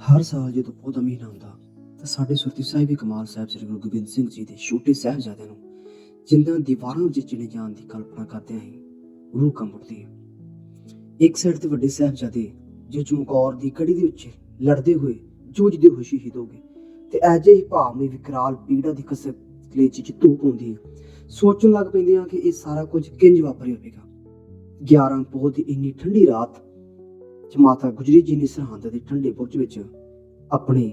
ਹਰ ਸਾਲ ਜਦੋਂ ਪੋਹ ਦਾ ਮਹੀਨਾ ਹੁੰਦਾ, ਤਾਂ ਸਾਡੇ ਸੁਰਤੀ ਸਾਹਿਬ ਕਮਾਲ ਸਾਹਿਬ ਸ੍ਰੀ ਗੁਰੂ ਗੋਬਿੰਦ ਸਿੰਘ ਜੀ ਦੇ ਛੋਟੇ ਸਾਹਿਬਜ਼ਾਦਿਆਂ ਨੂੰ ਜਿੰਦਾਂ ਦੀਵਾਰਾਂ ਵਿੱਚ ਚਿਣੇ ਜਾਣ ਦੀ ਕਲਪਨਾ ਕਰਦਿਆਂ ਹੀ ਰੂਹ ਕੰਬ ਉੱਠਦੀ ਹੈ ਇੱਕ ਸਾਈਡ ਤੇ ਵੱਡੇ ਸਾਹਿਬਜ਼ਾਦੇ, ਜੋ ਚਮਕੌਰ ਦੀ ਕੜੀ ਦੇ ਵਿੱਚ ਲੜਦੇ ਹੋਏ, ਜੂਝਦੇ ਹੋਏ ਸ਼ਹੀਦ ਹੋ ਗਏ, ਤੇ ਐਜੇ ਹੀ ਭਾਵਮਈ ਵਿਕਰਾਲ ਪੀੜਾ ਦੀ ਕਸਰ ਕਲੇਚੀ ਚ ਧੂਪ ਹੁੰਦੀ ਹੈ ਸੋਚਣ ਲੱਗ ਪੈਂਦੀਆਂ ਕਿ ਇਹ ਸਾਰਾ ਕੁਝ ਕਿੰਜ ਵਾਪਰਿਆ ਹੋਵੇਗਾ? 11 ਪੋਹ ਦੀ ਇੰਨੀ ਠੰਡੀ ਰਾਤ ਚ ਮਾਤਾ ਗੁਜਰੀ ਜੀ ਨੇ ਸਰਹੰਦ ਦੇ ਠੰਡੇ ਬੁਰਜ ਵਿੱਚ ਆਪਣੇ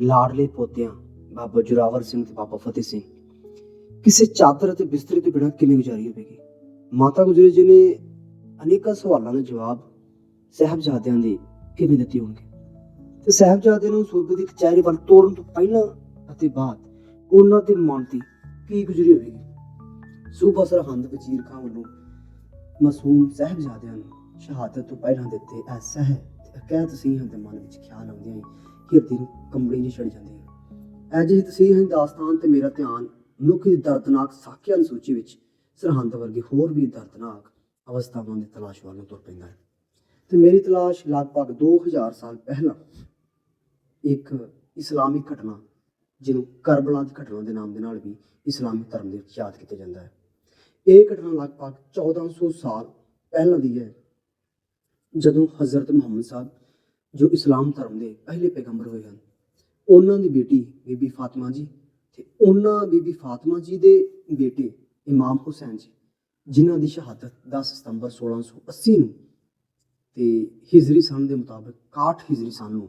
ਲਾਡਲੇ ਪੋਤਿਆਂ, ਬਾਬਾ ਜੁਰਾਵਰ ਸਿੰਘ ਤੇ ਬਾਬਾ ਫਤਿਹ ਸਿੰਘ, ਕਿਸੇ ਚਾਦਰ ਅਤੇ ਬਿਸਤਰੇ ਤੋਂ ਬਿਨਾਂ ਕਿਵੇਂ ਗੁਜ਼ਾਰੀ ਹੋਵੇਗੀ? ਮਾਤਾ ਗੁਜਰੀ ਜੀ ਨੇ ਅਨੇਕਾਂ ਸਵਾਲਾਂ ਦੇ ਜਵਾਬ ਸਹਿਬਜ਼ਾਦਿਆਂ ਦੇ ਕਿਵੇਂ ਦਿੱਤੇ ਹੋਣਗੇ? ਤੇ ਸਹਿਬਜ਼ਾਦੇ ਨੂੰ ਸੂਬੇ ਦੀ ਕਚਹਿਰੀ ਵੱਲ ਤੋਰਨ ਤੋਂ ਪਹਿਲਾਂ ਅਤੇ ਬਾਅਦ ਉਹਨਾਂ ਦੇ ਮਨ ਦੀ ਕੀ ਗੁਜ਼ਰੀ ਹੋਵੇਗੀ? ਸੂਬਾ ਸਰਹੰਦ ਵਜ਼ੀਰ ਖਾਨ ਵੱਲੋਂ ਮਾਸੂਮ ਸਹਿਬਜ਼ਾਦਿਆਂ ਨੂੰ ਸ਼ਹਾਦਤ ਤੋਂ ਪਹਿਲਾਂ ਦਿੱਤੇ ਐਸਾ ਹੈ ਤੇ ਅਕੈਦ ਤਸੀਹਾਂ ਦੇ ਮਨ ਵਿੱਚ ਖਿਆਲ ਆਉਂਦਿਆਂ ਹੀ ਹਿਰਦੇ ਨੂੰ ਕੰਬਣੀ ਜਿਹੀ ਛੜ ਜਾਂਦੀ ਹੈ ਅਜਿਹੀ ਤਸੀਹਾਂ ਦੀ ਦਾਸਤਾਨ ਤੇ ਮੇਰਾ ਧਿਆਨ ਮਨੁੱਖ ਦੀ ਦਰਦਨਾਕ ਸਾਖੀਆਂ ਦੀ ਸੂਚੀ ਵਿੱਚ ਸਰਹੰਦ ਵਰਗੀ ਹੋਰ ਵੀ ਦਰਦਨਾਕ ਅਵਸਥਾਵਾਂ ਦੀ ਤਲਾਸ਼ ਵੱਲ ਨੂੰ ਤੁਰ ਪੈਂਦਾ ਹੈ। ਤੇ ਮੇਰੀ ਤਲਾਸ਼ ਲਗਭਗ 2000 ਸਾਲ ਪਹਿਲਾਂ ਇੱਕ ਇਸਲਾਮੀ ਘਟਨਾ, ਜਿਹਨੂੰ ਕਰਬਲਾ ਦੀ ਘਟਨਾ ਦੇ ਨਾਮ ਦੇ ਨਾਲ ਵੀ ਇਸਲਾਮੀ ਧਰਮ ਦੇ ਵਿੱਚ ਯਾਦ ਕੀਤਾ ਜਾਂਦਾ ਹੈ। ਇਹ ਘਟਨਾ ਲਗਭਗ 1400 ਸਾਲ ਪਹਿਲਾਂ ਦੀ ਹੈ। ਜਦੋਂ ਹਜ਼ਰਤ ਮੁਹੰਮਦ ਸਾਹਿਬ ਜੋ ਇਸਲਾਮ ਧਰਮ ਦੇ ਪਹਿਲੇ ਪੈਗੰਬਰ ਹੋਏ ਹਨ, ਉਹਨਾਂ ਦੀ ਬੇਟੀ ਬੀਬੀ ਫਾਤਿਮਾ ਜੀ ਤੇ ਉਹਨਾਂ ਬੀਬੀ ਫਾਤਿਮਾ ਜੀ ਦੇ ਬੇਟੇ ਇਮਾਮ ਹੁਸੈਨ ਜੀ, ਜਿਨ੍ਹਾਂ ਦੀ ਸ਼ਹਾਦਤ 10 ਸਤੰਬਰ 1680 ਨੂੰ ਤੇ ਹਿਜਰੀ ਸਨ ਦੇ ਮੁਤਾਬਕ 61 ਹਿਜਰੀ ਸਨ ਨੂੰ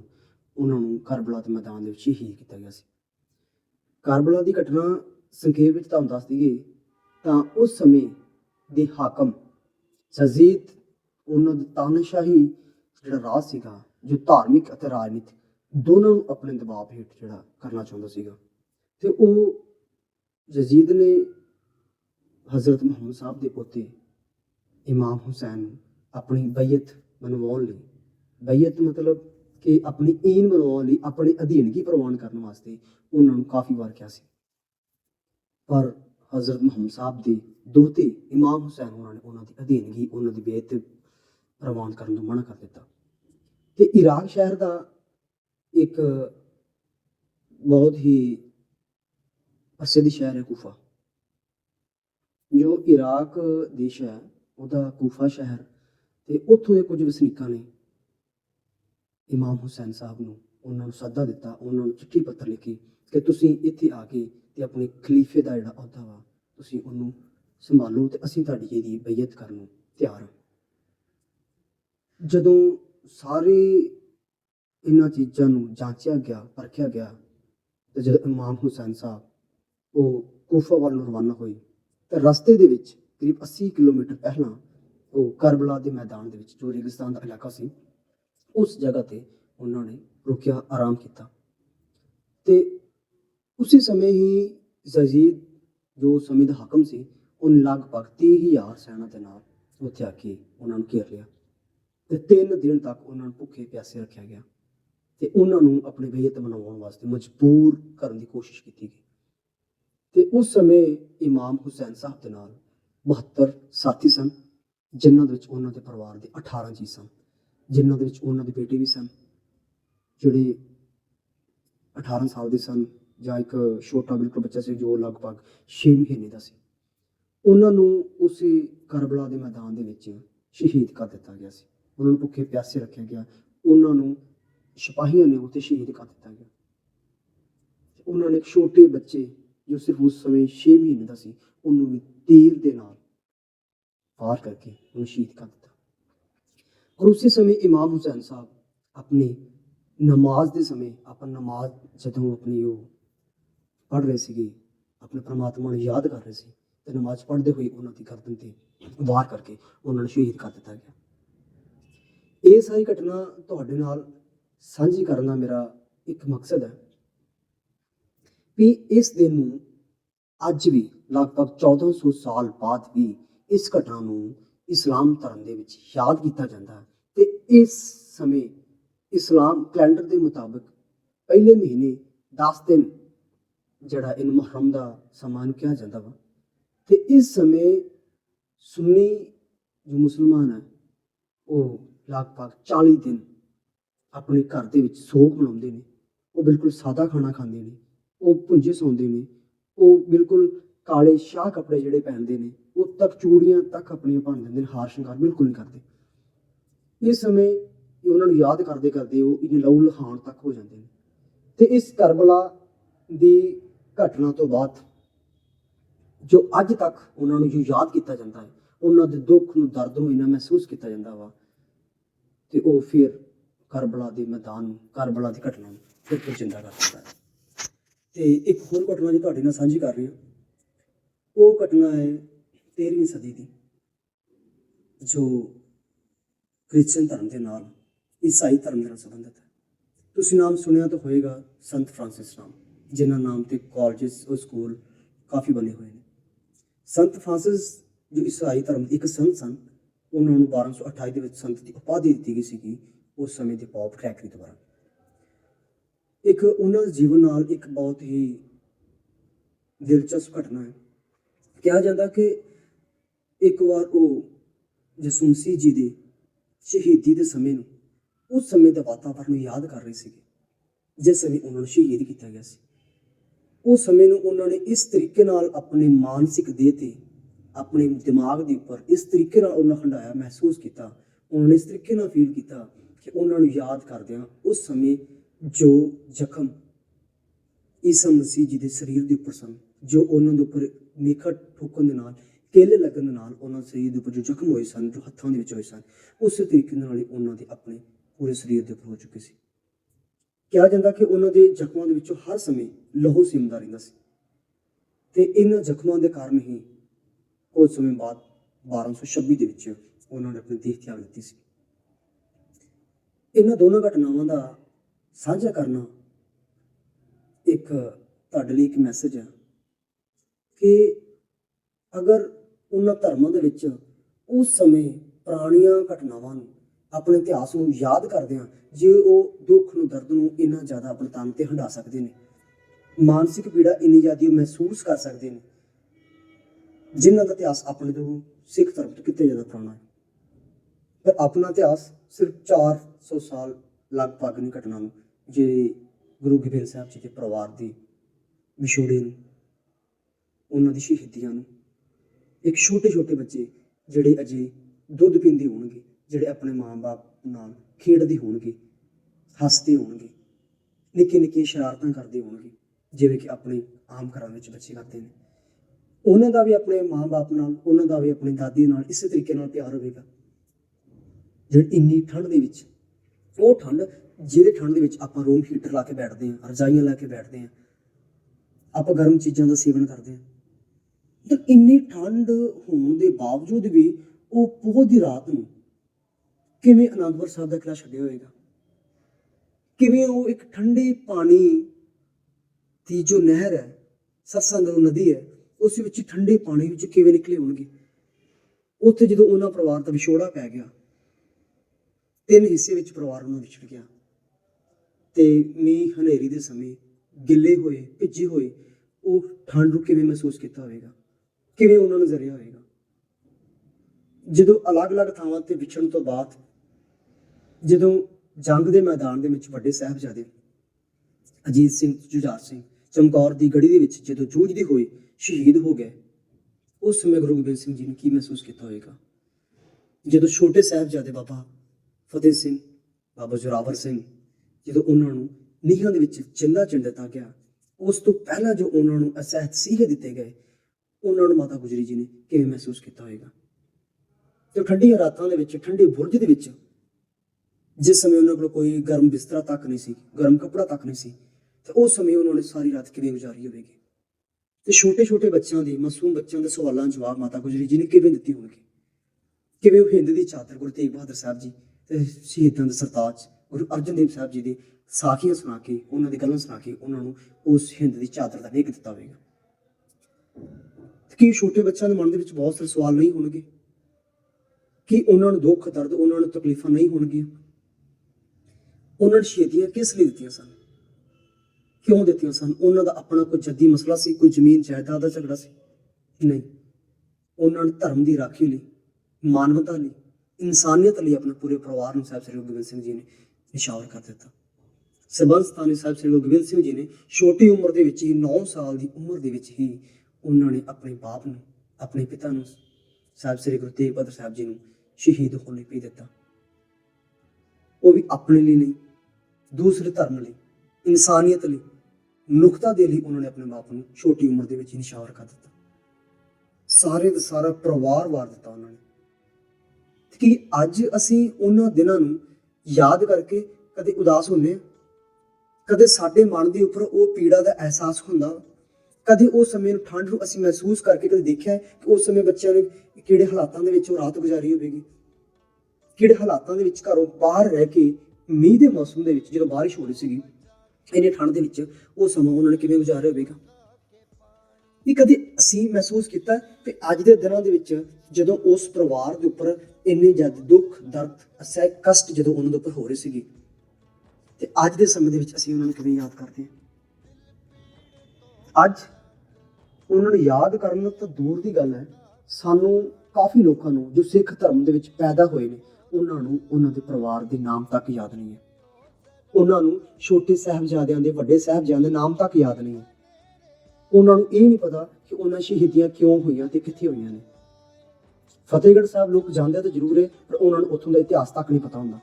ਉਹਨਾਂ ਨੂੰ ਕਰਬਲਾ ਦੇ ਮੈਦਾਨ ਦੇ ਵਿੱਚ ਸ਼ਹੀਦ ਕੀਤਾ ਗਿਆ ਸੀ। ਕਰਬਲਾ ਦੀ ਘਟਨਾ ਸੰਖੇਪ ਵਿੱਚ ਤੁਹਾਨੂੰ ਦੱਸ ਦਈਏ, ਤਾਂ ਉਸ ਸਮੇਂ ਦੇ ਹਾਕਮ ਸਜ਼ੀਦ ਉਹਨਾਂ ਦੀ ਤਾਨਾਸ਼ਾਹੀ ਜਿਹੜਾ ਰਾਜ ਸੀਗਾ, ਜੋ ਧਾਰਮਿਕ ਅਤੇ ਰਾਜਨੀਤਿਕ ਦੋਨਾਂ ਨੂੰ ਆਪਣੇ ਦਬਾਅ ਹੇਠ ਜਿਹੜਾ ਕਰਨਾ ਚਾਹੁੰਦਾ ਸੀਗਾ। ਤੇ ਉਹ ਯਜ਼ੀਦ ਨੇ ਹਜ਼ਰਤ ਮੁਹੰਮਦ ਸਾਹਿਬ ਦੇ ਪੋਤੇ ਇਮਾਮ ਹੁਸੈਨ ਨੂੰ ਆਪਣੀ ਬਈਅਤ ਮਨਵਾਉਣ ਲਈ, ਬਈਅਤ ਮਤਲਬ ਕਿ ਆਪਣੀ ਈਨ ਮਨਵਾਉਣ ਲਈ, ਆਪਣੇ ਅਧੀਨਗੀ ਪ੍ਰਵਾਨ ਕਰਨ ਵਾਸਤੇ ਉਹਨਾਂ ਨੂੰ ਕਾਫੀ ਵਾਰ ਕਿਹਾ ਸੀ। ਪਰ ਹਜ਼ਰਤ ਮੁਹੰਮਦ ਸਾਹਿਬ ਦੇ ਦੋਹਤੇ ਇਮਾਮ ਹੁਸੈਨ ਉਹਨਾਂ ਨੇ ਉਹਨਾਂ ਦੀ ਅਧੀਨਗੀ, ਉਹਨਾਂ ਦੀ ਬੇਇੱਜ਼ਤ ਰਵਾਨ ਕਰਨ ਤੋਂ ਮਨਾ ਕਰ ਦਿੱਤਾ। ਤੇ ਇਰਾਕ ਸ਼ਹਿਰ ਦਾ ਇੱਕ ਬਹੁਤ ਹੀ ਪ੍ਰਸਿੱਧ ਸ਼ਹਿਰ ਹੈ ਕੂਫਾ। ਜੋ ਇਰਾਕ ਦੇਸ਼ ਹੈ, ਉਹਦਾ ਕੂਫਾ ਸ਼ਹਿਰ ਤੇ ਉੱਥੋਂ ਦੇ ਕੁਝ ਵਸਨੀਕਾਂ ਨੇ ਇਮਾਮ ਹੁਸੈਨ ਸਾਹਿਬ ਨੂੰ ਉਹਨਾਂ ਨੂੰ ਸੱਦਾ ਦਿੱਤਾ, ਉਹਨਾਂ ਨੂੰ ਚਿੱਠੀ ਪੱਤਰ ਲਿਖੀ ਕਿ ਤੁਸੀਂ ਇੱਥੇ ਆ ਕੇ ਤੇ ਆਪਣੇ ਖਲੀਫੇ ਦਾ ਜਿਹੜਾ ਅਹੁਦਾ ਵਾ, ਤੁਸੀਂ ਉਹਨੂੰ ਸੰਭਾਲੋ ਤੇ ਅਸੀਂ ਤੁਹਾਡੀ ਇਹਦੀ ਬਈਅਤ ਕਰਨ ਨੂੰ ਤਿਆਰ ਹਾਂ। ਜਦੋਂ ਸਾਰੇ ਇਹਨਾਂ ਚੀਜ਼ਾਂ ਨੂੰ ਜਾਂਚਿਆ ਗਿਆ, ਪਰਖਿਆ ਗਿਆ, ਤੇ ਜਦੋਂ ਇਮਾਮ ਹੁਸੈਨ ਸਾਹਿਬ ਉਹ ਕੂਫਾ ਵੱਲ ਨੂੰ ਰਵਾਨਾ ਹੋਏ, ਤੇ ਰਸਤੇ ਦੇ ਵਿੱਚ ਕਰੀਬ 80 ਕਿਲੋਮੀਟਰ ਪਹਿਲਾਂ ਉਹ ਕਰਬਲਾ ਦੇ ਮੈਦਾਨ ਦੇ ਵਿੱਚ ਜੋ ਰੇਗਿਸਤਾਨ ਦਾ ਇਲਾਕਾ ਸੀ, ਉਸ ਜਗ੍ਹਾ ਤੇ ਉਹਨਾਂ ਨੇ ਰੁਕਿਆ, ਆਰਾਮ ਕੀਤਾ। ਤੇ ਉਸੇ ਸਮੇਂ ਹੀ ਜ਼ਜ਼ੀਦ ਜੋ ਸਮੇਂ ਦਾ ਹਾਕਮ ਸੀ, ਉਹਨੇ ਲਗਭਗ 30000 ਸੈਨਾ ਦੇ ਨਾਲ ਉੱਥੇ ਆ ਕੇ ਉਹਨਾਂ ਨੂੰ ਘੇਰ ਲਿਆ। ਤੇ ਤਿੰਨ ਦਿਨ ਤੱਕ ਉਹਨਾਂ ਨੂੰ ਭੁੱਖੇ ਪਿਆਸੇ ਰੱਖਿਆ ਗਿਆ ਤੇ ਉਹਨਾਂ ਨੂੰ ਆਪਣੀ ਬਈਅਤ ਬਣਾਉਣ ਵਾਸਤੇ ਮਜਬੂਰ ਕਰਨ ਦੀ ਕੋਸ਼ਿਸ਼ ਕੀਤੀ ਗਈ। ਤੇ ਉਸ ਸਮੇਂ ਇਮਾਮ ਹੁਸੈਨ ਸਾਹਿਬ ਦੇ ਨਾਲ 72 ਸਾਥੀ ਸਨ, ਜਿਨ੍ਹਾਂ ਦੇ ਵਿੱਚ ਉਹਨਾਂ ਦੇ ਪਰਿਵਾਰ ਦੇ 18 ਜੀ ਸਨ, ਜਿਨ੍ਹਾਂ ਦੇ ਵਿੱਚ ਉਹਨਾਂ ਦੇ ਬੇਟੇ ਵੀ ਸਨ, ਜਿਹੜੇ 18 ਸਾਲ ਦੇ ਸਨ ਜਾਂ ਇੱਕ ਛੋਟਾ ਬਿਲਕੁਲ ਬੱਚਾ ਸੀ ਜੋ ਲਗਭਗ 6 ਮਹੀਨੇ ਦਾ ਸੀ। ਉਹਨਾਂ ਨੂੰ ਉਸੇ ਕਰਬਲਾ ਦੇ ਮੈਦਾਨ ਦੇ ਵਿੱਚ ਸ਼ਹੀਦ ਕਰ ਦਿੱਤਾ ਗਿਆ ਸੀ। ਉਹਨਾਂ ਨੂੰ ਭੁੱਖੇ ਪਿਆਸੇ ਰੱਖਿਆ ਗਿਆ। ਉਹਨਾਂ ਨੂੰ ਸਿਪਾਹੀਆਂ ਨੇ ਉੱਥੇ ਸ਼ਹੀਦ ਕਰ ਦਿੱਤਾ ਗਿਆ। ਉਹਨਾਂ ਨੇ ਇੱਕ ਛੋਟੇ ਬੱਚੇ ਜੋ ਸਿਰਫ ਉਸ ਸਮੇਂ 6 ਮਹੀਨੇ ਦਾ ਸੀ, ਉਹਨੂੰ ਵੀ ਤੀਰ ਦੇ ਨਾਲ ਵਾਰ ਕਰਕੇ ਉਹਨੂੰ ਸ਼ਹੀਦ ਕਰ ਦਿੱਤਾ। ਔਰ ਉਸੇ ਸਮੇਂ ਇਮਾਮ ਹੁਸੈਨ ਸਾਹਿਬ ਆਪਣੀ ਨਮਾਜ਼ ਦੇ ਸਮੇਂ ਆਪਾਂ ਨਮਾਜ਼ ਜਦੋਂ ਆਪਣੀ ਉਹ ਪੜ੍ਹ ਰਹੇ ਸੀਗੇ, ਆਪਣੇ ਪ੍ਰਮਾਤਮਾ ਨੂੰ ਯਾਦ ਕਰ ਰਹੇ ਸੀ, ਤੇ ਨਮਾਜ਼ ਪੜ੍ਹਦੇ ਹੋਏ ਉਹਨਾਂ ਦੀ ਗਰਦਨ ਤੇ ਵਾਰ ਕਰਕੇ ਉਹਨਾਂ ਨੂੰ ਸ਼ਹੀਦ ਕਰ ਦਿੱਤਾ ਗਿਆ। ਇਹ ਸਾਰੀ ਘਟਨਾ ਤੁਹਾਡੇ ਨਾਲ ਸਾਂਝੀ ਕਰਨ ਦਾ ਮੇਰਾ ਇੱਕ ਮਕਸਦ ਹੈ ਵੀ ਇਸ ਦਿਨ ਨੂੰ ਅੱਜ ਵੀ, ਲਗਭਗ 1400 ਸਾਲ ਬਾਅਦ ਵੀ ਇਸ ਘਟਨਾ ਨੂੰ ਇਸਲਾਮ ਧਰਮ ਦੇ ਵਿੱਚ ਯਾਦ ਕੀਤਾ ਜਾਂਦਾ ਹੈ ਤੇ ਇਸ ਸਮੇਂ ਇਸਲਾਮ ਕੈਲੰਡਰ ਦੇ ਮੁਤਾਬਕ ਪਹਿਲੇ ਮਹੀਨੇ 10 ਦਿਨ ਜਿਹੜਾ ਇਹਨੂੰ ਮੁਹਰਮ ਦਾ ਸਮਾਂ ਕਿਹਾ ਜਾਂਦਾ ਵਾ, ਤੇ ਇਸ ਸਮੇਂ ਸੁੰਨੀ ਜੋ ਮੁਸਲਮਾਨ ਹੈ, ਉਹ ਲਗਭਗ 40 ਦਿਨ ਆਪਣੇ ਘਰ ਦੇ ਵਿੱਚ ਸੋਗ ਮਨਾਉਂਦੇ ਨੇ। ਉਹ ਬਿਲਕੁਲ ਸਾਦਾ ਖਾਣਾ ਖਾਂਦੇ ਨੇ, ਉਹ ਪੁੰਜੇ ਸੌਂਦੇ ਨੇ, ਉਹ ਬਿਲਕੁਲ ਕਾਲੇ ਸ਼ਾਹ ਕੱਪੜੇ ਜਿਹੜੇ ਪਹਿਨਦੇ ਨੇ, ਉਹ ਤੱਕ ਚੂੜੀਆਂ ਤੱਕ ਆਪਣੀਆਂ ਭੰਨ ਦਿੰਦੇ ਨੇ, ਹਾਰ ਸ਼ਿੰਗਾਰ ਬਿਲਕੁਲ ਨਹੀਂ ਕਰਦੇ। ਇਸ ਸਮੇਂ ਉਹਨਾਂ ਨੂੰ ਯਾਦ ਕਰਦੇ ਕਰਦੇ ਉਹ ਇਹਨੇ ਲਹੂ ਲਹਾਣ ਤੱਕ ਹੋ ਜਾਂਦੇ ਨੇ। ਤੇ ਇਸ ਕਰਬਲਾ ਦੀ ਘਟਨਾ ਤੋਂ ਬਾਅਦ ਜੋ ਅੱਜ ਤੱਕ ਉਹਨਾਂ ਨੂੰ ਜੋ ਯਾਦ ਕੀਤਾ ਜਾਂਦਾ ਹੈ, ਉਹਨਾਂ ਦੇ ਦੁੱਖ ਨੂੰ, ਦਰਦ ਨੂੰ ਇਹਨਾਂ ਮਹਿਸੂਸ ਕੀਤਾ ਜਾਂਦਾ ਵਾ ਤੇ ਉਹ ਫਿਰ ਕਰਬਲਾ ਦੇ ਮੈਦਾਨ ਨੂੰ, ਕਰਬਲਾ ਦੀ ਘਟਨਾ ਨੂੰ ਫਿਰ ਤੋਂ ਜ਼ਿੰਦਾ ਕਰ ਦਿੰਦਾ ਹੈ। ਤੇ ਇੱਕ ਹੋਰ ਘਟਨਾ ਜੋ ਤੁਹਾਡੇ ਨਾਲ ਸਾਂਝੀ ਕਰ ਰਹੀ ਹਾਂ, ਉਹ ਘਟਨਾ ਹੈ 13ਵੀਂ ਸਦੀ ਦੀ, ਜੋ ਕ੍ਰਿਸਚੀਅਨ ਧਰਮ ਦੇ ਨਾਲ ਈਸਾਈ ਧਰਮ ਦੇ ਨਾਲ ਸੰਬੰਧਿਤ ਹੈ। ਤੁਸੀਂ ਨਾਮ ਸੁਣਿਆ ਤਾਂ ਹੋਏਗਾ ਸੰਤ ਫ੍ਰਾਂਸਿਸ ਨਾਮ, ਜਿਨ੍ਹਾਂ ਨਾਮ ਤੇ ਕਾਲਜਸ ਉਹ ਸਕੂਲ ਕਾਫੀ ਬਣੇ ਹੋਏ ਨੇ। ਸੰਤ ਫ੍ਰਾਂਸਿਸ ਜੋ ਈਸਾਈ ਧਰਮ ਇੱਕ ਸੰਤ ਸਨ ਉਹਨਾਂ ਨੂੰ 1228 ਦੇ ਵਿੱਚ ਸੰਤ ਦੀ ਉਪਾਧੀ ਦਿੱਤੀ ਗਈ ਸੀਗੀ, ਉਸ ਸਮੇਂ ਦੇ ਪੌਪ ਕ੍ਰੈਕਰੀ ਦੁਆਰਾ। ਇੱਕ ਉਹਨਾਂ ਦੇ ਜੀਵਨ ਨਾਲ ਇੱਕ ਬਹੁਤ ਹੀ ਦਿਲਚਸਪ ਘਟਨਾ ਹੈ। ਕਿਹਾ ਜਾਂਦਾ ਕਿ ਇੱਕ ਵਾਰ ਉਹ ਜਸੂਮਸੀ ਜੀ ਦੇ ਸ਼ਹੀਦੀ ਦੇ ਸਮੇਂ ਨੂੰ, ਉਸ ਸਮੇਂ ਦੇ ਵਾਤਾਵਰਣ ਨੂੰ ਯਾਦ ਕਰ ਰਹੇ ਸੀਗੇ, ਜਿਸ ਸਮੇਂ ਉਹਨਾਂ ਨੂੰ ਸ਼ਹੀਦ ਕੀਤਾ ਗਿਆ ਸੀ। ਉਸ ਸਮੇਂ ਨੂੰ ਉਹਨਾਂ ਨੇ ਇਸ ਤਰੀਕੇ ਨਾਲ ਆਪਣੇ ਮਾਨਸਿਕ ਦੇਹ ਤੇ ਆਪਣੇ ਦਿਮਾਗ ਦੇ ਉੱਪਰ ਇਸ ਤਰੀਕੇ ਨਾਲ ਉਹਨਾਂ ਹੰਡਾਇਆ ਮਹਿਸੂਸ ਕੀਤਾ, ਉਹਨਾਂ ਨੇ ਇਸ ਤਰੀਕੇ ਨਾਲ ਫੀਲ ਕੀਤਾ ਕਿ ਉਹਨਾਂ ਨੂੰ ਯਾਦ ਕਰਦਿਆਂ ਉਸ ਸਮੇਂ ਜੋ ਜ਼ਖਮ ਈਸਾ ਮਸੀਹ ਜੀ ਦੇ ਸਰੀਰ ਦੇ ਉੱਪਰ ਸਨ, ਜੋ ਉਹਨਾਂ ਦੇ ਉੱਪਰ ਮੇਖਾ ਠੋਕਣ ਦੇ ਨਾਲ, ਕੇਲੇ ਲੱਗਣ ਦੇ ਨਾਲ ਉਹਨਾਂ ਦੇ ਸਰੀਰ ਦੇ ਉੱਪਰ ਜੋ ਜ਼ਖਮ ਹੋਏ ਸਨ, ਜੋ ਹੱਥਾਂ ਦੇ ਵਿੱਚ ਹੋਏ ਸਨ, ਉਸੇ ਤਰੀਕੇ ਨਾਲ ਹੀ ਉਹਨਾਂ ਦੇ ਆਪਣੇ ਪੂਰੇ ਸਰੀਰ ਦੇ ਉੱਪਰ ਹੋ ਚੁੱਕੇ ਸੀ। ਕਿਹਾ ਜਾਂਦਾ ਕਿ ਉਹਨਾਂ ਦੇ ਜ਼ਖਮਾਂ ਦੇ ਵਿੱਚੋਂ ਹਰ ਸਮੇਂ ਲਹੂ ਸਿੰਮਦਾ ਰਹਿੰਦਾ ਸੀ। ਤੇ ਇਹਨਾਂ ਜ਼ਖਮਾਂ ਦੇ ਕਾਰਨ ਹੀ ਕੁਝ ਸਮੇਂ ਬਾਅਦ 1226 ਦੇ ਵਿੱਚ ਉਹਨਾਂ ਨੇ ਆਪਣੀ ਦੇਹ ਤਿਆਗ ਦਿੱਤੀ ਸੀ। ਇਹਨਾਂ ਦੋਨਾਂ ਘਟਨਾਵਾਂ ਦਾ ਸਾਂਝਾ ਕਰਨਾ ਇੱਕ ਤੁਹਾਡੇ ਲਈ ਇੱਕ ਮੈਸੇਜ ਹੈ ਕਿ ਅਗਰ ਉਹਨਾਂ ਧਰਮਾਂ ਦੇ ਵਿੱਚ ਉਸ ਸਮੇਂ ਪੁਰਾਣੀਆਂ ਘਟਨਾਵਾਂ ਨੂੰ ਆਪਣੇ ਇਤਿਹਾਸ ਨੂੰ ਯਾਦ ਕਰਦੇ ਹਾਂ, ਜੇ ਉਹ ਦੁੱਖ ਨੂੰ, ਦਰਦ ਨੂੰ ਇੰਨਾ ਜ਼ਿਆਦਾ ਆਪਣੇ ਤਨ ਤੇ ਹੰਡਾ ਸਕਦੇ ਨੇ, ਮਾਨਸਿਕ ਪੀੜਾ ਇੰਨੀ ਜ਼ਿਆਦਾ ਉਹ ਮਹਿਸੂਸ ਕਰ ਸਕਦੇ ਨੇ ਜਿਨ੍ਹਾਂ ਦਾ ਇਤਿਹਾਸ ਆਪਣੇ ਤੋਂ ਸਿੱਖ ਧਰਮ ਤੋਂ ਕਿਤੇ ਜ਼ਿਆਦਾ ਪੁਰਾਣਾ ਹੈ। ਪਰ ਆਪਣਾ ਇਤਿਹਾਸ ਸਿਰਫ 400 ਸਾਲ ਲਗਭਗ ਦੀ ਘਟਨਾ ਨੂੰ, ਜੇ ਗੁਰੂ ਗੋਬਿੰਦ ਸਾਹਿਬ ਜੀ ਦੇ ਪਰਿਵਾਰ ਦੀ ਵਿਛੋੜੇ ਨੂੰ, ਉਹਨਾਂ ਦੀ ਸ਼ਹੀਦੀਆਂ ਨੂੰ। ਇੱਕ ਛੋਟੇ ਛੋਟੇ ਬੱਚੇ ਜਿਹੜੇ ਅਜੇ ਦੁੱਧ ਪੀਂਦੇ ਹੋਣਗੇ, ਜਿਹੜੇ ਆਪਣੇ ਮਾਂ-ਬਾਪ ਨਾਲ ਖੇਡਦੇ ਹੋਣਗੇ, ਹੱਸਦੇ ਹੋਣਗੇ ਨਿੱਕੇ ਨਿੱਕੇ ਸ਼ਰਾਰਤਾਂ ਕਰਦੇ ਹੋਣਗੇ, ਜਿਵੇਂ ਕਿ ਆਪਣੇ ਆਮ ਘਰਾਂ ਵਿੱਚ ਬੱਚੇ ਕਰਦੇ ਨੇ। ਉਹਨਾਂ ਦਾ ਵੀ ਆਪਣੇ ਮਾਂ-ਬਾਪ ਨਾਲ, ਉਹਨਾਂ ਦਾ ਵੀ ਆਪਣੀ ਦਾਦੀ ਨਾਲ ਇਸੇ ਤਰੀਕੇ ਨਾਲ ਪਿਆਰ ਹੋਵੇਗਾ। ਜਿਹੜੀ ਇੰਨੀ ਠੰਡ ਦੇ ਵਿੱਚ, ਉਹ ਠੰਡ ਜਿਹਦੇ ਠੰਡ ਦੇ ਵਿੱਚ ਆਪਾਂ ਰੂਮ ਹੀਟਰ ਲਾ ਕੇ ਬੈਠਦੇ ਹਾਂ, ਰਜ਼ਾਈਆਂ ਲਾ ਕੇ ਬੈਠਦੇ ਹਾਂ, ਆਪਾਂ ਗਰਮ ਚੀਜ਼ਾਂ ਦਾ ਸੇਵਨ ਕਰਦੇ ਹਾਂ। ਤਾਂ ਇੰਨੀ ਠੰਡ ਹੋਣ ਦੇ ਬਾਵਜੂਦ ਵੀ ਉਹ ਪੋਹ ਦੀ ਰਾਤ ਨੂੰ ਕਿਵੇਂ ਅਨੰਦਪੁਰ ਸਾਹਿਬ ਦਾ ਕਿਲਾ ਛੱਡਿਆ ਹੋਏਗਾ ਕਿਵੇਂ ਉਹ ਇੱਕ ਠੰਡੇ ਪਾਣੀ ਦੀ ਜੋ ਨਹਿਰ ਹੈ ਸਰਸੰਦ ਨਦੀ ਹੈ ਉਸ ਵਿੱਚ ਠੰਡੇ ਪਾਣੀ ਵਿੱਚ ਕਿਵੇਂ ਨਿਕਲੇ ਹੋਣਗੇ? ਉੱਥੇ ਜਦੋਂ ਉਹਨਾਂ ਪਰਿਵਾਰ ਦਾ ਵਿਛੋੜਾ ਪੈ ਗਿਆ, ਤਿੰਨ ਹਿੱਸੇ ਵਿੱਚ ਪਰਿਵਾਰ ਉਹਨਾਂ ਵਿਛੜ ਗਿਆ। ਤੇ ਮੀਂਹ ਹਨੇਰੀ ਦੇ ਸਮੇਂ ਗਿੱਲੇ ਹੋਏ, ਭਿੱਜੇ ਹੋਏ, ਉਹ ਠੰਡ ਨੂੰ ਕਿਵੇਂ ਮਹਿਸੂਸ ਕੀਤਾ ਹੋਵੇਗਾ? ਕਿਵੇਂ ਉਹਨਾਂ ਨੂੰ ਜ਼ਰਿਆ ਹੋਵੇਗਾ? ਜਦੋਂ ਅਲੱਗ-ਅਲੱਗ ਥਾਵਾਂ ਤੇ ਵਿਛੜਨ ਤੋਂ ਬਾਅਦ, ਜਦੋਂ ਜੰਗ ਦੇ ਮੈਦਾਨ ਦੇ ਵਿੱਚ ਵੱਡੇ ਸਾਹਿਬਜ਼ਾਦੇ ਅਜੀਤ ਸਿੰਘ, ਜੁਝਾਰ ਸਿੰਘ, ਚਮਕੌਰ ਦੀ ਗੜੀ ਦੇ ਵਿੱਚ ਜਦੋਂ ਜੂਝਦੇ ਹੋਏ ਸ਼ਹੀਦ ਹੋ ਗਏ। ਉਸ ਸਮੇਂ ਗੁਰੂ ਗੋਬਿੰਦ ਸਿੰਘ ਜੀ ਨੇ ਕੀ ਮਹਿਸੂਸ ਕੀਤਾ ਹੋਵੇਗਾ? ਜਦੋਂ ਛੋਟੇ ਸਾਹਿਬਜ਼ਾਦੇ ਬਾਬਾ ਫਤਿਹ ਸਿੰਘ, ਬਾਬਾ ਜ਼ੋਰਾਵਰ ਸਿੰਘ, ਜਦੋਂ ਉਹਨਾਂ ਨੂੰ ਨੀਹਾਂ ਦੇ ਵਿੱਚ ਜਿੰਦਾ ਚਿਣ ਦਿੱਤਾ ਗਿਆ, ਉਸ ਤੋਂ ਪਹਿਲਾਂ ਜੋ ਉਹਨਾਂ ਨੂੰ ਅਸਹਿਤ ਸੀਗੇ ਦਿੱਤੇ ਗਏ, ਉਹਨਾਂ ਨੂੰ ਮਾਤਾ ਗੁਜਰੀ ਜੀ ਨੇ ਕਿਵੇਂ ਮਹਿਸੂਸ ਕੀਤਾ ਹੋਵੇਗਾ? ਤੇ ਠੰਡੀਆਂ ਰਾਤਾਂ ਦੇ ਵਿੱਚ, ਠੰਡੇ ਬੁਰਜ ਦੇ ਵਿੱਚ, ਜਿਸ ਸਮੇਂ ਉਹਨਾਂ ਕੋਲ ਕੋਈ ਗਰਮ ਬਿਸਤਰਾ ਤੱਕ ਨਹੀਂ ਸੀ, ਗਰਮ ਕੱਪੜਾ ਤੱਕ ਨਹੀਂ ਸੀ, ਤੇ ਉਸ ਸਮੇਂ ਉਹਨਾਂ ਨੇ ਸਾਰੀ ਰਾਤ ਕਿਵੇਂ ਗੁਜ਼ਾਰੀ ਹੋਵੇਗੀ? ਤੇ ਛੋਟੇ ਛੋਟੇ ਬੱਚਿਆਂ ਦੇ, ਮਾਸੂਮ ਬੱਚਿਆਂ ਦੇ ਸਵਾਲਾਂ ਦੇ ਜਵਾਬ ਮਾਤਾ ਗੁਜਰੀ ਜੀ ਨੇ ਕਿਵੇਂ ਦਿੱਤੀ ਹੋਣਗੇ? ਕਿਵੇਂ ਉਹ ਹਿੰਦ ਦੀ ਚਾਦਰ ਗੁਰੂ ਤੇਗ ਬਹਾਦਰ ਸਾਹਿਬ ਜੀ ਤੇ ਸ਼ਹੀਦਾਂ ਦੇ ਸਰਤਾਜ ਗੁਰੂ ਅਰਜਨ ਦੇਵ ਸਾਹਿਬ ਜੀ ਦੀ ਸਾਖੀਆਂ ਸੁਣਾ ਕੇ, ਉਹਨਾਂ ਦੀ ਗੱਲਾਂ ਸੁਣਾ ਕੇ ਉਹਨਾਂ ਨੂੰ ਉਸ ਹਿੰਦ ਦੀ ਚਾਦਰ ਦਾ ਵੇਗ ਦਿੱਤਾ ਹੋਵੇਗਾ? ਤੇ ਕੀ ਛੋਟੇ ਬੱਚਿਆਂ ਦੇ ਮਨ ਦੇ ਵਿੱਚ ਬਹੁਤ ਸਾਰੇ ਸਵਾਲ ਨਹੀਂ ਹੋਣਗੇ? ਕਿ ਉਹਨਾਂ ਨੂੰ ਦੁੱਖ, ਦਰਦ, ਉਹਨਾਂ ਨੂੰ ਤਕਲੀਫਾਂ ਨਹੀਂ ਹੋਣਗੀਆਂ? ਉਹਨਾਂ ਨੂੰ ਸ਼ਹੀਦੀਆਂ ਕਿਸ ਲਈ ਦਿੱਤੀਆਂ ਸਨ? ਕਿਉਂ ਦਿੱਤੀਆਂ ਸਨ? ਉਹਨਾਂ ਦਾ ਆਪਣਾ ਕੋਈ ਜੱਦੀ ਮਸਲਾ ਸੀ, ਕੋਈ ਜ਼ਮੀਨ ਜਾਇਦਾਦ ਦਾ ਝਗੜਾ ਸੀ? ਨਹੀਂ। ਉਹਨਾਂ ਨੇ ਧਰਮ ਦੀ ਰਾਖੀ ਲਈ, ਮਾਨਵਤਾ ਲਈ, ਇਨਸਾਨੀਅਤ ਲਈ ਆਪਣੇ ਪੂਰੇ ਪਰਿਵਾਰ ਨੂੰ ਸਾਹਿਬ ਸ੍ਰੀ ਗੁਰੂ ਗੋਬਿੰਦ ਸਿੰਘ ਜੀ ਨੇ ਨਿਸ਼ਾਵਰ ਕਰ ਦਿੱਤਾ। ਸਰਬੰਸ ਸਥਾਨੀ ਸਾਹਿਬ ਸ੍ਰੀ ਗੁਰੂ ਗੋਬਿੰਦ ਸਿੰਘ ਜੀ ਨੇ ਛੋਟੀ ਉਮਰ ਦੇ ਵਿੱਚ ਹੀ 9 ਸਾਲ ਦੀ ਉਮਰ ਦੇ ਵਿੱਚ ਹੀ ਉਹਨਾਂ ਨੇ ਆਪਣੇ ਬਾਪ ਨੂੰ, ਆਪਣੇ ਪਿਤਾ ਨੂੰ ਸਾਹਿਬ ਸ੍ਰੀ ਗੁਰੂ ਤੇਗ ਬਹਾਦਰ ਸਾਹਿਬ ਜੀ ਨੂੰ ਸ਼ਹੀਦ ਹੋਣ ਲਈ ਭੇਜ ਦਿੱਤਾ। ਉਹ ਵੀ ਆਪਣੇ ਲਈ ਨਹੀਂ, ਦੂਸਰੇ ਧਰਮ ਲਈ, ਇਨਸਾਨੀਅਤ ਲਈ ਨੁਕਤਾ ਦੇ ਲਈ ਉਹਨਾਂ ਨੇ ਆਪਣੇ ਬਾਪ ਨੂੰ ਛੋਟੀ ਉਮਰ ਦੇ ਵਿੱਚ ਹੀ ਨਿਸ਼ਾਵਰ ਕਰ ਦਿੱਤਾ। ਸਾਰੇ ਦਾ ਸਾਰਾ ਪਰਿਵਾਰ ਵਾਰ ਦਿੱਤਾ ਉਹਨਾਂ ਨੇ। ਤੇ ਕੀ ਅੱਜ ਅਸੀਂ ਉਹਨਾਂ ਦਿਨਾਂ ਨੂੰ ਯਾਦ ਕਰਕੇ ਕਦੇ ਉਦਾਸ ਹੁੰਨੇ ਆ ਕਦੇ ਸਾਡੇ ਮਨ ਦੇ ਉੱਪਰ ਉਹ ਪੀੜਾ ਦਾ ਅਹਿਸਾਸ ਹੁੰਦਾ? ਕਦੇ ਉਸ ਸਮੇਂ ਨੂੰ ਠੰਡ ਨੂੰ ਅਸੀਂ ਮਹਿਸੂਸ ਕਰਕੇ ਕਦੇ ਦੇਖਿਆ ਕਿ ਉਸ ਸਮੇਂ ਬੱਚਿਆਂ ਨੇ ਕਿਹੜੇ ਹਾਲਾਤਾਂ ਦੇ ਵਿੱਚ ਉਹ ਰਾਤ ਗੁਜ਼ਾਰੀ ਹੋਵੇਗੀ? ਕਿਹੜੇ ਹਾਲਾਤਾਂ ਦੇ ਵਿੱਚ ਘਰੋਂ ਬਾਹਰ ਰਹਿ ਕੇ ਮੀਂਹ ਦੇ ਮੌਸਮ ਦੇ ਵਿੱਚ ਜਦੋਂ ਬਾਰਿਸ਼ ਹੋ ਰਹੀ ਸੀਗੀ ਇੰਨੇ ਠੰਡ ਦੇ ਵਿੱਚ ਉਹ ਸਮਾਂ ਉਹਨਾਂ ਨੇ ਕਿਵੇਂ ਗੁਜ਼ਾਰਿਆ ਹੋਵੇਗਾ? ਇਹ ਕਦੇ ਅਸੀਂ ਮਹਿਸੂਸ ਕੀਤਾ ਕਿ ਅੱਜ ਦੇ ਦਿਨਾਂ ਦੇ ਵਿੱਚ ਜਦੋਂ ਉਸ ਪਰਿਵਾਰ ਦੇ ਉੱਪਰ ਇੰਨੇ ਜ਼ਿਆਦਾ ਦੁੱਖ, ਦਰਦ, ਅਸਹਿ, ਕਸ਼ਟ ਜਦੋਂ ਉਹਨਾਂ ਦੇ ਉੱਪਰ ਹੋ ਰਹੇ ਸੀਗੇ, ਤੇ ਅੱਜ ਦੇ ਸਮੇਂ ਦੇ ਵਿੱਚ ਅਸੀਂ ਉਹਨਾਂ ਨੂੰ ਕਿਵੇਂ ਯਾਦ ਕਰਦੇ ਹਾਂ? ਅੱਜ ਉਹਨਾਂ ਨੂੰ ਯਾਦ ਕਰਨਾ ਤਾਂ ਦੂਰ ਦੀ ਗੱਲ ਹੈ, ਸਾਨੂੰ ਕਾਫੀ ਲੋਕਾਂ ਨੂੰ ਜੋ ਸਿੱਖ ਧਰਮ ਦੇ ਵਿੱਚ ਪੈਦਾ ਹੋਏ ਨੇ, ਉਹਨਾਂ ਨੂੰ ਉਹਨਾਂ ਦੇ ਪਰਿਵਾਰ ਦੇ ਨਾਮ ਤੱਕ ਯਾਦ ਨਹੀਂ ਹੈ। ਉਹਨਾਂ ਨੂੰ ਛੋਟੇ ਸਾਹਿਬਜ਼ਾਦਿਆਂ ਦੇ ਵੱਡੇ ਸਾਹਿਬਜ਼ਾਦਿਆਂ ਦੇ ਨਾਮ ਤੱਕ ਯਾਦ ਨਹੀਂ ਹੈ। ਉਹਨਾਂ ਨੂੰ ਇਹ ਨਹੀਂ ਪਤਾ ਕਿ ਉਹਨਾਂ ਸ਼ਹੀਦੀਆਂ ਕਿਉਂ ਹੋਈਆਂ ਤੇ ਕਿੱਥੇ ਹੋਈਆਂ ਨੇ। ਫਤਿਹਗੜ੍ਹ ਸਾਹਿਬ ਲੋਕ ਜਾਂਦੇ ਤਾਂ ਜ਼ਰੂਰ ਹੈ, ਪਰ ਉਹਨਾਂ ਨੂੰ ਉੱਥੋਂ ਦਾ ਇਤਿਹਾਸ ਤੱਕ ਨਹੀਂ ਪਤਾ ਹੁੰਦਾ।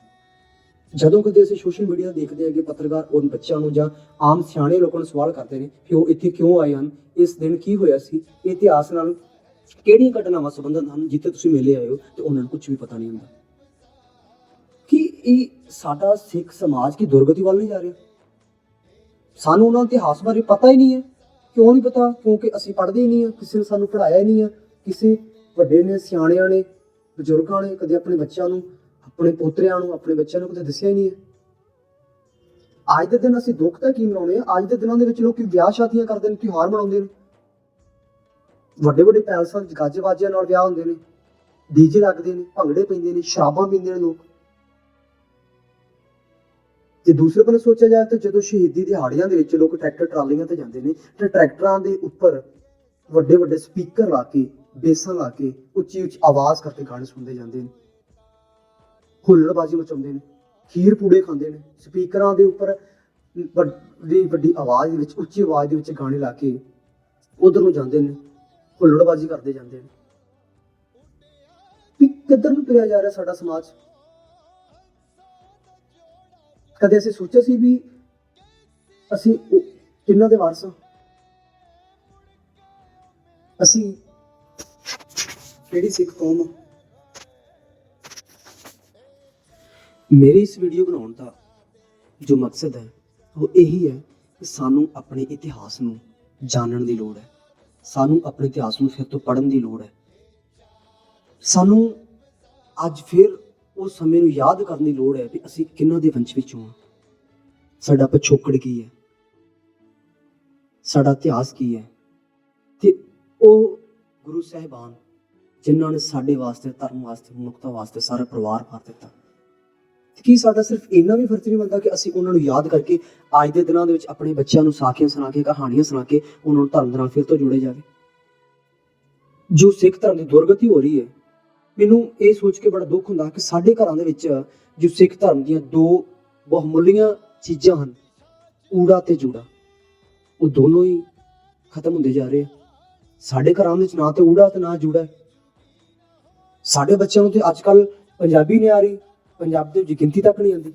ਜਦੋਂ ਕਦੇ ਅਸੀਂ ਸੋਸ਼ਲ ਮੀਡੀਆ ਦੇਖਦੇ ਹਾਂ ਕਿ ਪੱਤਰਕਾਰ ਉਹ ਬੱਚਿਆਂ ਨੂੰ ਜਾਂ ਆਮ ਸਿਆਣੇ ਲੋਕਾਂ ਨੂੰ ਸਵਾਲ ਕਰਦੇ ਨੇ ਕਿ ਉਹ ਇੱਥੇ ਕਿਉਂ ਆਏ ਹਨ, ਇਸ ਦਿਨ ਕੀ ਹੋਇਆ ਸੀ ਇਤਿਹਾਸ ਨਾਲ ਕਿਹੜੀਆਂ ਘਟਨਾਵਾਂ ਸੰਬੰਧਿਤ ਹਨ ਜਿੱਥੇ ਤੁਸੀਂ ਮੇਲੇ ਆਏ ਹੋ ਤੇ ਉਹਨਾਂ ਨੂੰ ਕੁਝ ਵੀ ਪਤਾ ਨਹੀਂ ਹੁੰਦਾ। ਇਹ ਸਾਡਾ ਸਿੱਖ ਸਮਾਜ ਕੀ ਦੁਰਗਤੀ ਵੱਲ ਨਹੀਂ ਜਾ ਰਿਹਾ? ਸਾਨੂੰ ਉਹਨਾਂ ਇਤਿਹਾਸ ਬਾਰੇ ਪਤਾ ਹੀ ਨਹੀਂ ਹੈ। ਕਿਉਂ ਨਹੀਂ ਪਤਾ? ਕਿਉਂਕਿ ਅਸੀਂ ਪੜ੍ਹਦੇ ਹੀ ਨਹੀਂ ਆ ਕਿਸੇ ਨੇ ਸਾਨੂੰ ਪੜ੍ਹਾਇਆ ਹੀ ਨਹੀਂ ਆ ਕਿਸੇ ਵੱਡੇ ਨੇ, ਸਿਆਣਿਆਂ ਨੇ, ਬਜ਼ੁਰਗਾਂ ਨੇ ਕਦੇ ਆਪਣੇ ਬੱਚਿਆਂ ਨੂੰ, ਆਪਣੇ ਪੋਤਰਿਆਂ ਨੂੰ, ਆਪਣੇ ਬੱਚਿਆਂ ਨੂੰ ਕਦੇ ਦੱਸਿਆ ਹੀ ਨਹੀਂ ਹੈ। ਅੱਜ ਦੇ ਦਿਨ ਅਸੀਂ ਦੁੱਖ ਤਾਂ ਕੀ ਮਨਾਉਣੇ ਆ ਅੱਜ ਦੇ ਦਿਨਾਂ ਦੇ ਵਿੱਚ ਲੋਕੀ ਵਿਆਹ ਸ਼ਾਦੀਆਂ ਕਰਦੇ ਨੇ, ਤਿਉਹਾਰ ਮਨਾਉਂਦੇ ਨੇ। ਵੱਡੇ ਵੱਡੇ ਪੈਲਸਾਂ 'ਚ ਗੱਜ ਬਾਜਿਆਂ ਨਾਲ ਵਿਆਹ ਹੁੰਦੇ ਨੇ। ਡੀਜੇ ਲੱਗਦੇ ਨੇ, ਭੰਗੜੇ ਪੈਂਦੇ ਨੇ, ਸ਼ਰਾਬਾਂ ਪੀਂਦੇ ਨੇ ਲੋਕ। ਜੇ ਦੂਸਰੇ ਪਾਸੇ ਸੋਚਿਆ ਜਾਏ ਤਾਂ ਜਦੋਂ ਸ਼ਹੀਦੀ ਦਿਹਾੜੀਆਂ ਦੇ ਵਿੱਚ ਲੋਕ ਟਰੈਕਟਰ ਟਰਾਲੀਆਂ ਤੇ ਜਾਂਦੇ ਨੇ, ਤੇ ਟਰੈਕਟਰਾਂ ਦੇ ਉੱਪਰ ਵੱਡੇ ਵੱਡੇ ਸਪੀਕਰ ਲਾ ਕੇ, ਬੇਸਾਂ ਲਾ ਕੇ ਉੱਚੀ ਉੱਚੀ ਆਵਾਜ਼ ਕਰਕੇ ਗਾਣੇ ਸੁਣਦੇ ਜਾਂਦੇ ਨੇ। ਹੁੱਲੜਬਾਜ਼ੀ ਮਚਾਉਂਦੇ ਨੇ, ਖੀਰ ਪੂੜੇ ਖਾਂਦੇ ਨੇ, ਸਪੀਕਰਾਂ ਦੇ ਉੱਪਰ ਵੱਡੀ ਵੱਡੀ ਆਵਾਜ਼ ਦੇ ਵਿੱਚ, ਉੱਚੀ ਆਵਾਜ਼ ਦੇ ਵਿੱਚ ਗਾਣੇ ਲਾ ਕੇ ਉਧਰ ਨੂੰ ਜਾਂਦੇ ਨੇ, ਹੁੱਲੜਬਾਜ਼ੀ ਕਰਦੇ ਜਾਂਦੇ ਨੇ। ਵੀ ਕਿੱਧਰ ਨੂੰ ਤੁਰਿਆ ਜਾ ਰਿਹਾ ਸਾਡਾ ਸਮਾਜ? ਕਦੇ ਅਸੀਂ ਸੋਚਿਆ ਸੀ ਵੀ ਅਸੀਂ ਉਹ- ਕਿਹਨਾਂ ਦੇ ਵਾਰਸ ਹਾਂ? ਅਸੀਂ ਕਿਹੜੀ ਸਿੱਖ ਕੌਮ ਹਾਂ? ਮੇਰੀ ਇਸ ਵੀਡੀਓ ਬਣਾਉਣ ਦਾ ਜੋ ਮਕਸਦ ਹੈ, ਉਹ ਇਹੀ ਹੈ ਕਿ ਸਾਨੂੰ ਆਪਣੇ ਇਤਿਹਾਸ ਨੂੰ ਜਾਣਨ ਦੀ ਲੋੜ ਹੈ। ਸਾਨੂੰ ਆਪਣੇ ਇਤਿਹਾਸ ਨੂੰ ਫਿਰ ਤੋਂ ਪੜ੍ਹਨ ਦੀ ਲੋੜ ਹੈ। ਸਾਨੂੰ ਅੱਜ ਫਿਰ ਉਸ ਸਮੇਂ ਨੂੰ ਯਾਦ ਕਰਨ ਦੀ ਲੋੜ ਹੈ ਵੀ ਅਸੀਂ ਕਿਹਨਾਂ ਦੇ ਵੰਸ਼ ਵਿੱਚੋਂ ਹਾਂ ਸਾਡਾ ਪਿਛੋਕੜ ਕੀ ਹੈ? ਸਾਡਾ ਇਤਿਹਾਸ ਕੀ ਹੈ? ਤੇ ਉਹ ਗੁਰੂ ਸਾਹਿਬਾਨ, ਜਿਨ੍ਹਾਂ ਨੇ ਸਾਡੇ ਵਾਸਤੇ, ਧਰਮ ਵਾਸਤੇ, ਮਨੁੱਖਤਾ ਵਾਸਤੇ ਸਾਰਾ ਪਰਿਵਾਰ ਭਰ ਦਿੱਤਾ। ਕੀ ਸਾਡਾ ਸਿਰਫ ਇੰਨਾ ਵੀ ਫਰਜ਼ ਨਹੀਂ ਬਣਦਾ ਕਿ ਅਸੀਂ ਉਹਨਾਂ ਨੂੰ ਯਾਦ ਕਰਕੇ ਅੱਜ ਦੇ ਦਿਨਾਂ ਦੇ ਵਿੱਚ ਆਪਣੇ ਬੱਚਿਆਂ ਨੂੰ ਸਾਖੀਆਂ ਸੁਣਾ ਕੇ ਕਹਾਣੀਆਂ ਸੁਣਾ ਕੇ ਉਹਨਾਂ ਨੂੰ ਧਰਮ ਦੇ ਨਾਲ ਫਿਰ ਤੋਂ ਜੋੜੇ ਜਾਵੇ? ਜੋ ਸਿੱਖ ਧਰਮ ਦੀ ਦੁਰਗਤੀ ਹੋ ਰਹੀ ਹੈ ਮੈਨੂੰ ਇਹ ਸੋਚ ਕੇ ਬੜਾ ਦੁੱਖ ਹੁੰਦਾ ਕਿ ਸਾਡੇ ਘਰਾਂ ਦੇ ਵਿੱਚ ਜੋ ਸਿੱਖ ਧਰਮ ਦੀਆਂ ਦੋ ਬਹੁਮੁੱਲੀਆਂ ਚੀਜ਼ਾਂ ਹਨ, ਊੜਾ ਤੇ ਜੂੜਾ, ਉਹ ਦੋਨੋਂ ਹੀ ਖਤਮ ਹੁੰਦੇ ਜਾ ਰਹੇ ਆ। ਸਾਡੇ ਘਰਾਂ ਵਿੱਚ ਨਾ ਤੇ ਊੜਾ ਤੇ ਨਾ ਜੂੜਾ ਸਾਡੇ ਬੱਚਿਆਂ ਨੂੰ ਤੇ ਅੱਜ ਕੱਲ ਪੰਜਾਬੀ ਨਹੀਂ ਆ ਰਹੀ, ਪੰਜਾਬ ਦੇ ਵਿੱਚ ਗਿਣਤੀ ਤੱਕ ਨਹੀਂ ਆਉਂਦੀ।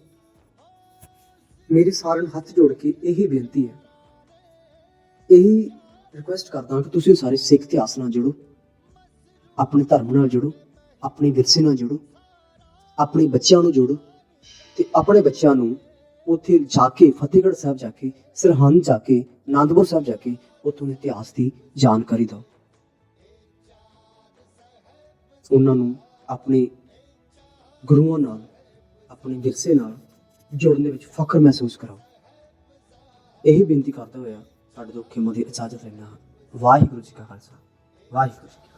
ਮੇਰੇ ਸਾਰਿਆਂ ਨੂੰ ਹੱਥ ਜੋੜ ਕੇ ਇਹੀ ਬੇਨਤੀ ਹੈ। ਇਹੀ ਰਿਕੁਐਸਟ ਕਰਦਾ ਕਿ ਤੁਸੀਂ ਸਾਰੇ ਸਿੱਖ ਇਤਿਹਾਸ ਨਾਲ ਜੁੜੋ, ਆਪਣੇ ਧਰਮ ਨਾਲ ਜੁੜੋ। ਆਪਣੇ ਵਿਰਸੇ ਨਾਲ ਜੁੜੋ, ਆਪਣੇ ਬੱਚਿਆਂ ਨੂੰ ਜੋੜੋ ਤੇ ਆਪਣੇ ਬੱਚਿਆਂ ਨੂੰ ਉੱਥੇ ਜਾ ਕੇ ਫਤਿਹਗੜ੍ਹ ਸਾਹਿਬ ਜਾ ਕੇ, ਸਰਹੰਦ ਜਾ ਕੇ ਆਨੰਦਪੁਰ ਸਾਹਿਬ ਜਾ ਕੇ ਉੱਥੋਂ ਦੇ ਇਤਿਹਾਸ ਦੀ ਜਾਣਕਾਰੀ ਦਿਓ। ਉਹਨਾਂ ਨੂੰ ਆਪਣੇ ਗੁਰੂਆਂ ਨਾਲ, ਆਪਣੇ ਵਿਰਸੇ ਨਾਲ ਜੁੜਨ ਦੇ ਵਿੱਚ ਫਖਰ ਮਹਿਸੂਸ ਕਰਾਓ। ਇਹੀ ਬੇਨਤੀ ਕਰਦਾ ਹੋਇਆ ਤੁਹਾਡੇ ਤੋਂ ਖਿਮਾ ਦੀ ਇਜਾਜ਼ਤ ਲੈਣਾ ਵਾਹਿਗੁਰੂ ਜੀ ਕਾ ਖਾਲਸਾ, ਵਾਹਿਗੁਰੂ ਜੀ